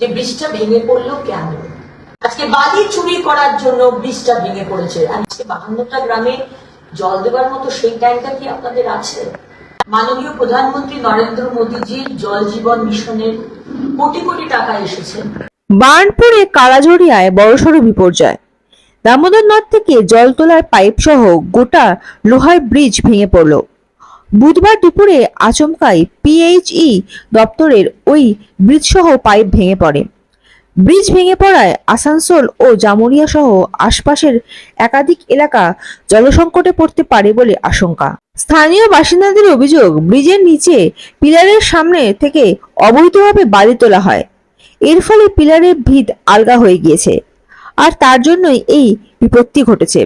যে ব্রিজটা ভেঙে পড়ল কেন? আজকে বালি চুরি করার জন্য ব্রিজটা ভেঙে পড়েছে। আজকে বাহান্নটা গ্রামে জল দেওয়ার মতো সেই ট্যাঙ্কার কি আপনাদের আছে? মাননীয় প্রধানমন্ত্রী নরেন্দ্র মোদীজির জল জীবন মিশনের কোটি কোটি টাকা এসেছে। বার্নপুরে কালাঝরিয়ায় বড়সড় বিপর্যয়। দামোদর নদ থেকে জল তোলার পাইপ সহ গোটা লোহার ব্রিজ ভেঙে পড়ল। বুধবার দুপুরে আচমকাই পিএইচই দপ্তরের ওই ব্রিজ সহ পাইপ ভেঙে পড়ে। ব্রিজ ভেঙে পড়ায় আসানসোল ও জামুরিয়া সহ আশপাশের একাধিক এলাকা জলসংকটে পড়তে পারে বলে আশঙ্কা। স্থানীয় বাসিন্দাদের অভিযোগ, ব্রিজের নিচে পিলারের সামনে থেকে অবৈধভাবে বালি তোলা হয়। এর ফলে পিলারের ভিত আলগা হয়ে গিয়েছে। আর তার জন্যই এই বিপত্তি ঘটেছে।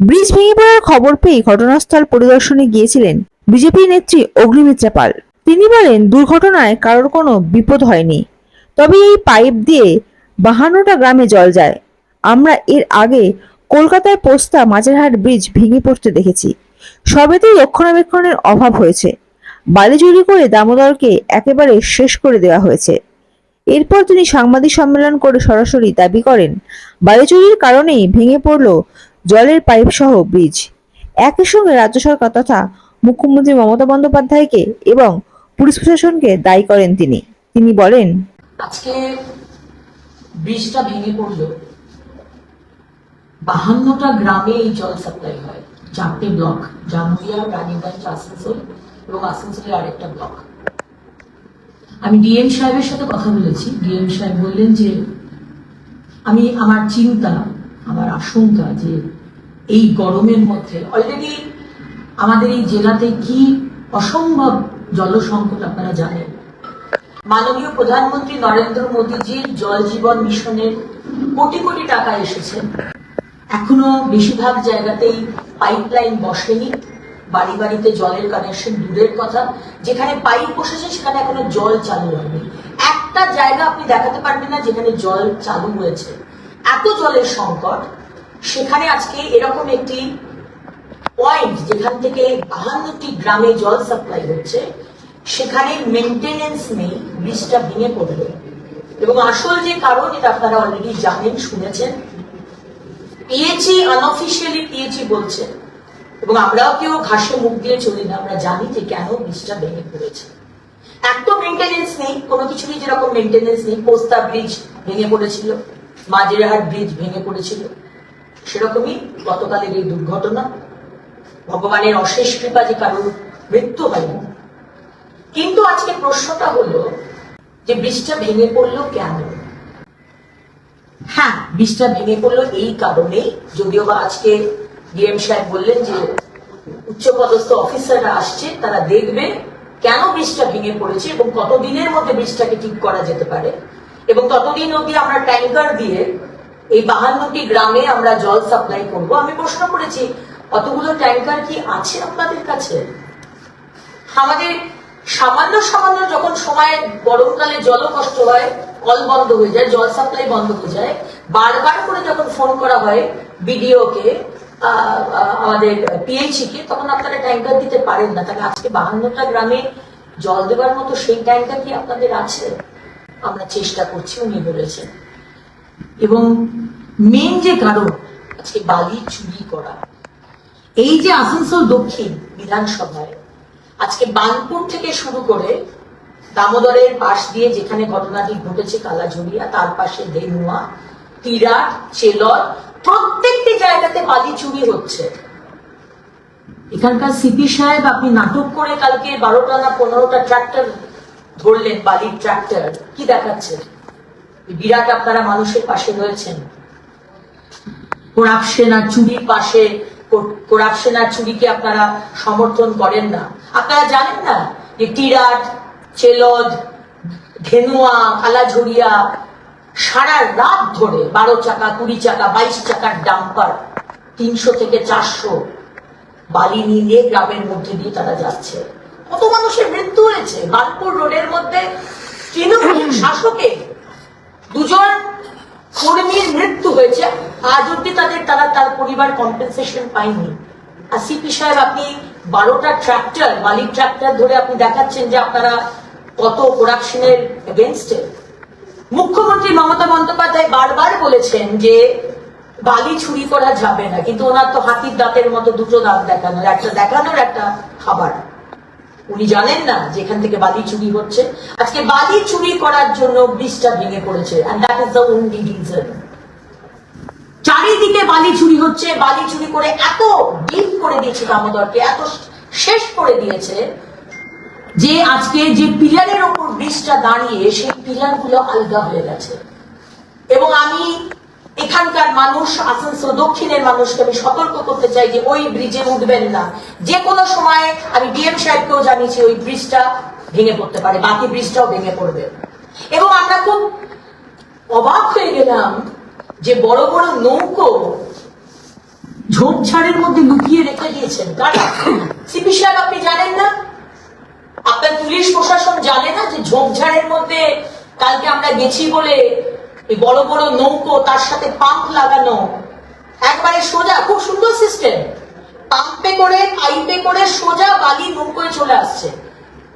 ব্রিজ ভেঙে পড়ার খবর পেয়ে ঘটনাস্থল পরিদর্শনে গিয়েছিলেন বিজেপি নেত্রী অগ্নিমিত্রা পাল তিনি বলেন, দুর্ঘটনায় কারোর কোনো বিপদ হয়নি। তবে এই পাইপ দিয়ে বাহান্নটা গ্রামে জল যায়। আমরা এর আগে কলকাতায় পোস্তা মাঝেরহাট ব্রিজ ভেঙে পড়তে দেখেছি। সবেতেই রক্ষণাবেক্ষণের অভাব হয়েছে। বালি চুরি করে দামোদরকে একেবারে শেষ করে দেওয়া হয়েছে। এরপর তিনি সাংবাদিক সম্মেলন করে সরাসরি দাবি করেন বায়ুচুরির কারণেই ভেঙে পড়ল জলের পাইপ সহ ব্রিজ। একই সঙ্গে রাজ্য সরকার তথা মুখ্যমন্ত্রী মমতা বন্দ্যোপাধ্যায়কে এবং পুলিশ প্রশাসনকে দায়ী করেন তিনি। তিনি বলেন, আজকে ব্রিজটা ভেঙে পড়ল। বাহান্নটা গ্রামে এই জল সাপ্লাই হয়। চারটে ব্লক রানীগঞ্জ, আসানসোল এবং আসানসোলের আরেকটা ব্লক। আমি ডিএম সাহেবের সাথে কথা বলেছি। ডিএম সাহেব বললেন যে, আমি আমার চিন্তা, আমার আশঙ্কা যে এই গরমের মধ্যে অলরেডি আমাদের এই জেলাতে কি অসম্ভব জল সংকট আপনারা জানেন? মাননীয় প্রধানমন্ত্রী নরেন্দ্র মোদীজির জল জীবন মিশনের কোটি কোটি টাকা এসেছে। এখনও বেশিরভাগ জায়গাতেই পাইপলাইন বসেনি। বাড়ি বাড়িতে জলের কানেকশন দূরের কথা। যেখানে পাইপ বসেছে, সেখানে এখনও জল চালু হয়নি। একটা জায়গা আপনি দেখাতে পারবেন না যেখানে জল চালু হয়েছে। এত জলের সংকট, সেখানে আজকে এরকম একটি পয়েন্ট যেখান থেকে বাহান্নটি গ্রামে জল সাপ্লাই হচ্ছে, সেখানে মেনটেনেন্স নেই ব্রিজটা ভেঙে পড়বে এবং আসল যে কারণ, এটা আপনারা অলরেডি জানেন, শুনেছেন। পিএইচই আনঅফিসিয়ালি পিএইচই বলছে, এবং আমরাও কেউ ঘাসে মুখ দিয়ে চলি না, আমরা জানি যে কেন ব্রিজটা ভেঙে পড়েছে। এক তো মেনটেনেন্স নেই, কোনো কিছুরই যেরকম মেনটেনেন্স নেই, পোস্তা ব্রিজ ভেঙে পড়েছিল, মাঝেরহাট ব্রিজ ভেঙে পড়েছিল, সেরকমই গতকালের এই দুর্ঘটনা। ভগবানের অশেষ কৃপা যে কারোর মৃত্যু হয়নি। কিন্তু আজকে প্রশ্নটা হলো যে ব্রিজটা ভেঙে পড়ল কেন? হ্যাঁ ব্রিজটা ভেঙে পড়ল এই কারণেই যদিও বা আজকে ডিএম সাহেব বললেন যে উচ্চপদস্থ অফিসাররা আসছে, তারা দেখবে কেন ব্রিজটা ভেঙে পড়েছে এবং কতদিনের মধ্যে ব্রিজটাকে ঠিক করা যেতে পারে। এবং ততদিন অবধি আমরা ট্যাঙ্কার দিয়ে এই বাহান্নটি গ্রামে আমরা জল সাপ্লাই করব। আমি প্রশ্ন করেছি অতগুলো ট্যাঙ্কার কি আছে আপনাদের কাছে? আমাদের সামান্য সামান্য যখন সময় গরমকালে জল কষ্ট হয়, কল বন্ধ হয়ে যায়, জল সাপ্লাই বন্ধ হয়ে যায়, বারবার করে যখন ফোন করা হয় বিডিও কে আমাদের পিএইচি কে তখন আপনারা ট্যাঙ্কার দিতে পারেন না। তাহলে আজকে বাহান্নটা গ্রামে জল দেওয়ার মতো সেই ট্যাঙ্কার কি আপনাদের আছে? আমরা চেষ্টা করছি, উনি বলেছেন। এবং মেন যে কারণ, আজকে বালি চুরি করা। এই যে আসানসোল দক্ষিণ বিধানসভায়, আজকে বানপুর থেকে শুরু করে দামোদরের পাশ দিয়ে যেখানে ঘটনাটি ঘটেছে কালাঝুরিয়া, তার পাশে ধেনুয়া তিরাট, চেলর, প্রত্যেকটি জায়গাতে বালি চুরি হচ্ছে। এখানকার সিপি সাহেব, আপনি নাটক করে কালকে বারোটা না পনেরোটা ট্রাক্টর ধরলেন, বালির ট্রাক্টর কি দেখাচ্ছে? বিরাট আপনারা মানুষের পাশে রয়েছেন। করাপশন চুরির পাশে করাপশন আর চুরিকে আপনারা সমর্থন করেন না। আপনারা জানেন না যে টিরাট, চেলদ ধেনুয়া কালাঝুরিয়া সারা রাত ধরে বারো চাকা, কুড়ি চাকা, বাইশ চাকার ডাম্পার, তিনশো থেকে চারশো বালি নিয়ে গ্রামের মধ্যে দিয়ে তারা যাচ্ছে। কত মানুষের মৃত্যু হয়েছে। বানপুর রোডের মধ্যে তৃণমূল শাসকের দুজন মৃত্যু হয়েছে, আজ অব্দি তাদের, তারা তার পরিবার কম্পেনসেশন পায়নি। আর সিপি সাহেব, আপনি বারোটা ট্রাক্টর মালিক ট্রাক্টর ধরে আপনি দেখাচ্ছেন যে আপনারা কত করাপশনের এগেনস্টে মুখ্যমন্ত্রী মমতা বন্দ্যোপাধ্যায় বারবার বলেছেন যে বালি চুরি করা যাবে না, কিন্তু ওনার তো হাতির দাঁতের মতো দুটো দাঁত দেখানোর, একটা দেখানোর, একটা খাবার। উনি জানেন না যেখান থেকে বালি চুরি হচ্ছে। আজকে বালি চুরি করার জন্য ব্রিজটা ভেঙে পড়েছে, and that is the only reason চারিদিকে বালি চুরি হচ্ছে, বালি চুরি করে এত ডিপ করে দিয়েছে দামোদরকে, এত শেষ করে দিয়েছে যে আজকে যে পিলারের ওপর ব্রিজটা দাঁড়িয়ে সেই পিলারগুলো আলগা হয়ে গেছে। এবং আমি এখানকার মানুষ, আসানসোল দক্ষিণের মানুষকে আমি সতর্ক করতে চাই যে ওই ব্রিজে উঠবেন না। যে কোনো সময় আমি ডিএম সাহেবকেও জানিয়েছি ওই ব্রিজটা ভেঙে পড়তে পারে, বাকি ব্রিজটাও ভেঙে পড়বে। এবং আমরা খুব অবাক হয়ে গেলাম যে বড় বড় নৌকো ঝোপঝাড়ের মধ্যে লুকিয়ে রেখে দিয়েছেন কারা সিপি সাহেব, আপনি জানেন না? আপনার পুলিশ প্রশাসন জানে না যে ঝোপঝাড়ের মধ্যে কালকে আমরা গেছি বলে বড় বড় নৌকো, তার সাথে পাম্প লাগানো? একবারে সোজা, খুব সুন্দর সিস্টেম পাম্পে করে, পাইপে করে সোজা বালি নৌকোয় চলে আসছে।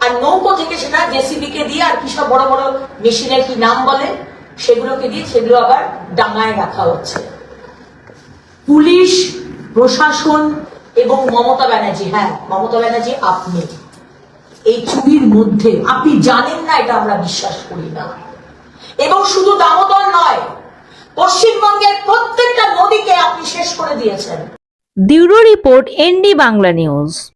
আর নৌকো থেকে সেটা জেসিবি কে দিয়ে আর কি সব বড় বড় মেশিনের কি নাম বলে? সেগুলোকে দিয়ে সেগুলো আবার ডাঙায় রাখা হচ্ছে। পুলিশ, প্রশাসন এবং মমতা ব্যানার্জি হ্যাঁ মমতা ব্যানার্জি আপনি। এই চুরির মধ্যে আপনি জানেন না, এটা আমরা বিশ্বাস করি না। এবং শুধু দামোদর নয়, পশ্চিমবঙ্গের প্রত্যেকটা নদীকে আপনি শেষ করে দিয়েছেন। Bureau report ND Bangla news.